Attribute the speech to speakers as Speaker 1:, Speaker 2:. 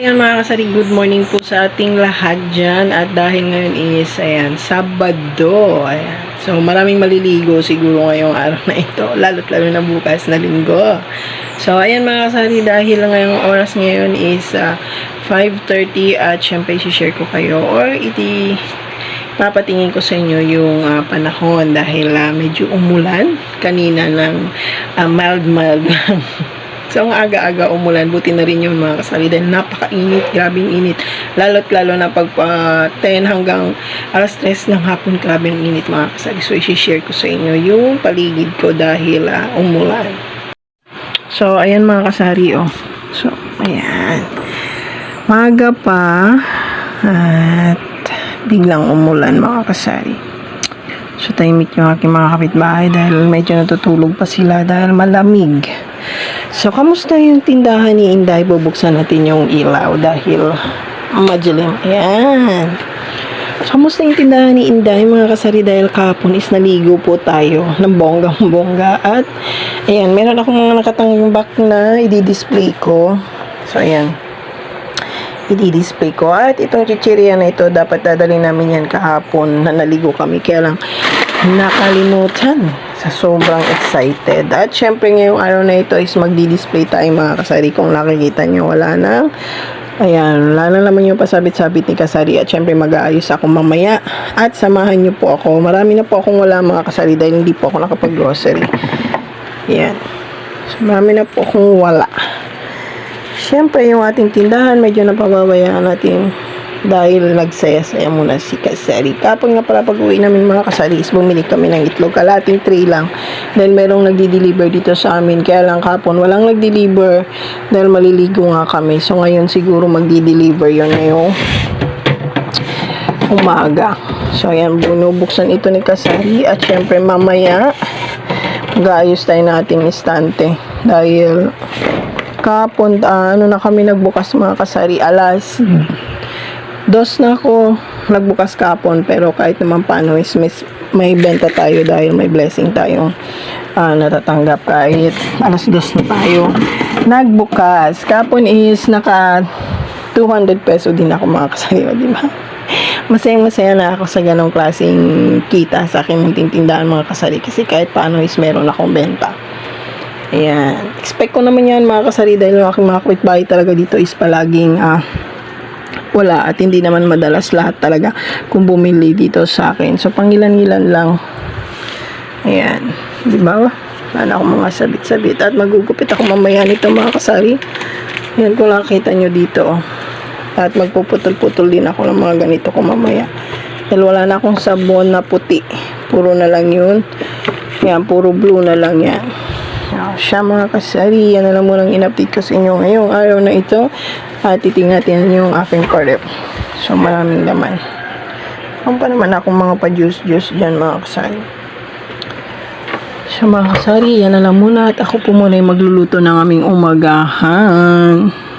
Speaker 1: Ayan mga kasari, good morning po sa ating lahat dyan. At dahil ngayon is, ayan, Sabado. Ayan. So, maraming maliligo siguro ngayong araw na ito. Lalo't lalo na bukas na linggo. So, ayan mga kasari, dahil ngayong oras ngayon is ah, 5.30 at syempre share ko kayo or iti papatingin ko sa inyo yung ah, panahon dahil ah, medyo umulan kanina ng ah, mild mild lang. So, ang aga-aga umulan, buti na rin yung mga kasali dahil napakainit, grabing init. Lalo't lalo na pag pa 10 hanggang alas 3 ng hapon, grabe ang init mga kasali. So, isi-share ko sa inyo yung paligid ko dahil ah, umulan. So, ayan mga kasari, oh. So, ayan. Maga pa at biglang umulan mga kasari. So, tahimik yung aking mga kapitbahay dahil medyo natutulog pa sila dahil malamig. So, kamusta yung tindahan ni Inday? Bubuksan natin yung ilaw dahil madilim. Ayan. So, kamusta yung tindahan ni Inday, mga kasari? Dahil kahapon is naligo po tayo ng bonggang-bongga. At, ayan, meron akong mga nakatambak na i-display ko. So, ayan i-display ko. At itong chichirya na ito, dapat dadalhin namin yan kahapon na naligo kami. Kaya lang, nakalimutan sa sobrang excited. At syempre ngayong araw na ito is magdi-display tayo mga kasari. Kung nakikita nyo, wala nang Ayan, wala na naman yung pasabit-sabit ni Kasari at syempre mag-aayos ako mamaya at samahan nyo po ako. Marami na po akong wala mga kasari dahil hindi po ako nakapag-grocery. Ayan. So, marami na po akong wala. Siyempre, yung ating tindahan, medyo napababayaan natin dahil nagsaya-saya muna si Kasari. Kapag nga pala pag-uwi namin mga kasari, is bumili kami ng itlog. Kalating tray lang. Dahil merong nagdi-deliver dito sa amin. Kaya lang kapon, walang nagdi-deliver dahil maliligo nga kami. So, ngayon siguro magdi-deliver yun ngayong umaga. So, ayan, binubuksan ito ni Kasari. At syempre, mamaya, mag-aayos tayo nating istante. Dahil kapon, ah, ano na kami nagbukas mga kasari, alas dos na ako. Nagbukas kapon pero kahit naman paano is may, may benta tayo dahil may blessing tayong ah, natatanggap. Kahit alas dos na tayo nagbukas. Kapon is naka 200 peso din ako mga kasari di ba? Masayang masaya na ako sa ganong klaseng kita sa aking tindahan mga kasari kasi kahit paano is meron akong benta. Ayan. Expect ko naman yan mga kasari dahil yung aking mga kapitbahay talaga dito is palaging ah, wala at hindi naman madalas lahat talaga kung bumili dito sa akin. So, pangilan-ilan lang. Ayan. Di ba? Wala na akong mga sabit-sabit at magugupit ako mamaya nito mga kasari. Ayan kung nakita nyo dito. oh. At magpuputol-putol din ako ng mga ganito ko mamaya. Dahil wala na akong sabon na puti. Puro na lang yun. Ayan, puro blue na lang yan. Siya mga kasari, yan na lang munang in-update ko sa inyo ngayong araw na ito. At titingnan natin yung aking parep. So, maraming laman. Ang pa naman akong mga pa-juice-juice dyan mga kasari. So, mga kasari, yan na lang muna. At ako po muna magluluto ng aming umagahan.